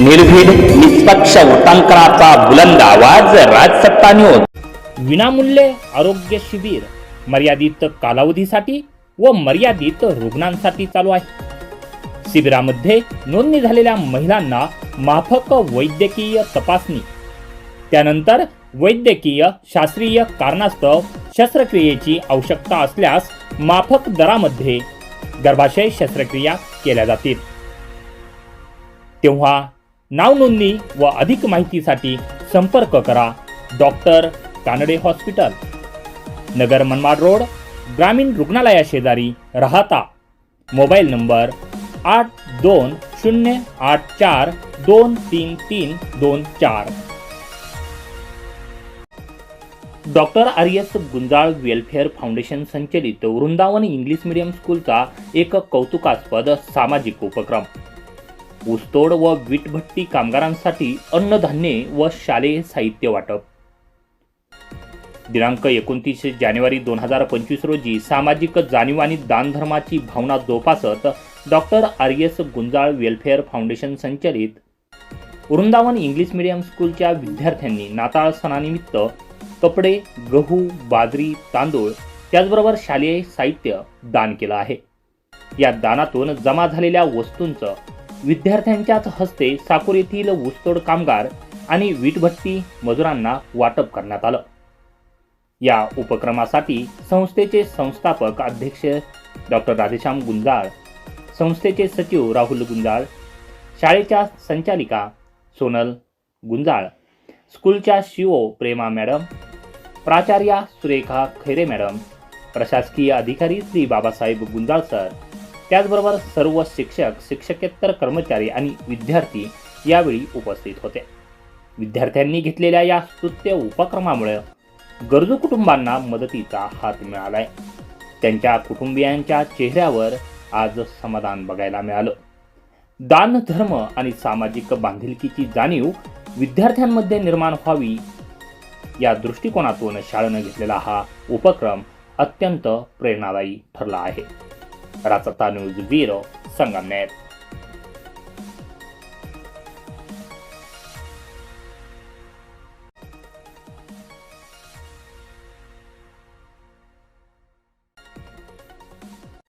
निर्भीड निष्पक्ष वृत्तांकनाचा बुलंद आवाज राजसत्ता न्यूज विनामूल्य आरोग्य शिबिर मर्यादित कालावधीसाठी व मर्यादित रुग्णांसाठी चालू आहे. शिबिरामध्ये नोंदणी झालेल्या महिलांना माफक वैद्यकीय तपासणी. त्यानंतर वैद्यकीय शास्त्रीय कारणास्तव शस्त्रक्रियेची आवश्यकता असल्यास माफक दरामध्ये गर्भाशय शस्त्रक्रिया केल्या जातील. तेव्हा नाव नोंदणी व अधिक माहितीसाठी संपर्क करा. Doctor Kanade hospital. Nagar Manmad road ग्रामीण रुग्णालया शेजारी राहता. मोबाईल नंबर आठ दोन शून्य आठ चार दोन तीन तीन दोन चार. Doctor R S Gunjal welfare foundation संचलित वृंदावन इंग्लिश मीडियम स्कूलचा एक कौतुकास्पद सामाजिक उपक्रम. ऊसतोड व वीटभट्टी कामगारांसाठी अन्नधान्ये व शालेय साहित्य वाटप. दिनांक एकोणतीस जानेवारी दोन हजार पंचवीस रोजी सामाजिक जाणीव आणि दानधर्माची भावना जोपासत doctor R S Gunjal welfare foundation संचलित वृंदावन इंग्लिश मीडियम स्कूलच्या विद्यार्थ्यांनी नाताळ सणानिमित्त कपडे गहू बाजरी तांदूळ त्याचबरोबर शालेय साहित्य दान केलं आहे. या दानातून जमा झालेल्या वस्तूंचं विद्यार्थ्यांच्याच हस्ते साकूर येथील ऊसतोड कामगार आणि वीटभट्टी मजुरांना वाटप करण्यात आलं. या उपक्रमासाठी संस्थेचे संस्थापक अध्यक्ष डॉक्टर राधेश्याम गुंजाळ संस्थेचे सचिव राहुल गुंजाळ शाळेच्या संचालिका सोनल गुंजाळ स्कूलच्या शिओ प्रेमा मॅडम प्राचार्या सुरेखा खैरे मॅडम प्रशासकीय अधिकारी श्री बाबासाहेब गुंजाळ सर त्याचबरोबर सर्व शिक्षक शिक्षकेतर कर्मचारी आणि विद्यार्थी यावेळी उपस्थित होते. विद्यार्थ्यांनी घेतलेल्या या स्तुत्य उपक्रमामुळे गरजू कुटुंबांना मदतीचा हात मिळालाय. त्यांच्या कुटुंबियांच्या चेहऱ्यावर आज समाधान बघायला मिळालं. दान धर्म आणि सामाजिक बांधिलकीची जाणीव विद्यार्थ्यांमध्ये निर्माण व्हावी या दृष्टिकोनातून शाळेनं घेतलेला हा उपक्रम अत्यंत प्रेरणादायी ठरला आहे. Ratatouille Viro, Sanganet.